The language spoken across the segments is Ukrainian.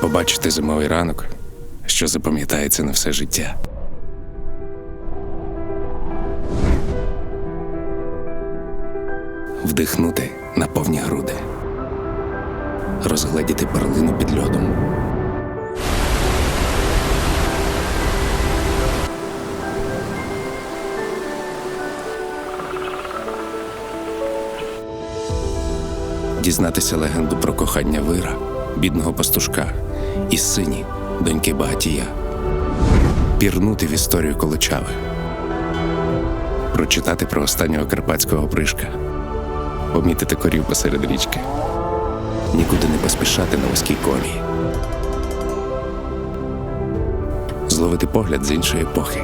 Побачити зимовий ранок, що запам'ятається на все життя. Вдихнути на повні груди, розгледіти перлину під льодом. Дізнатися легенду про кохання вира, бідного пастушка і сині, доньки багатія, пірнути в історію Колочави, прочитати про останнього карпатського пришка, помітити корів посеред річки, нікуди не поспішати на вузькій колії, зловити погляд з іншої епохи,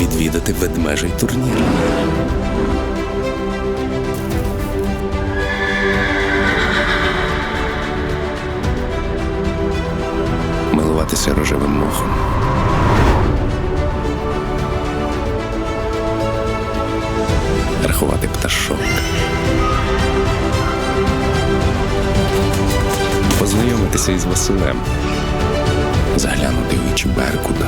відвідати ведмежий турнір. Милуватися рожевим мохом. Рахувати пташок. Познайомитися із Василем. Заглянути в очі Беркута.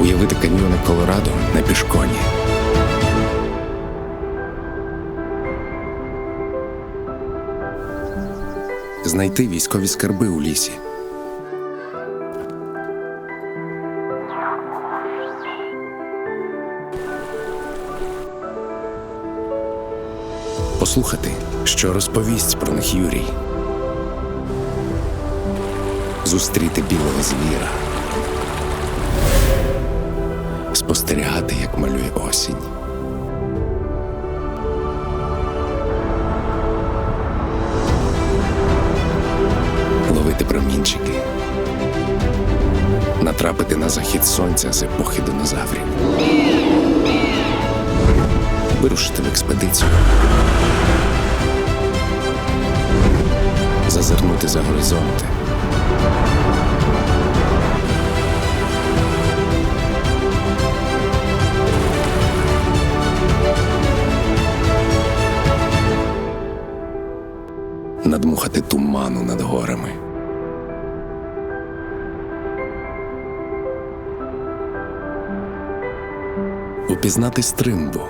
Уявити каньйони Колорадо на пішконі. Знайти військові скарби у лісі. Послухати, що розповість про них Юрій. Зустріти білого звіра. Спостерігати, як малює осінь. Ловити промінчики, натрапити на захід сонця з епохи динозаврів, вирушити в експедицію, зазирнути за горизонти. Надмухати туману над горами. Упізнати стримбу,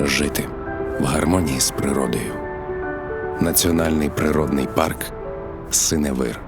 жити в гармонії з природою. Національний природний парк Синевир.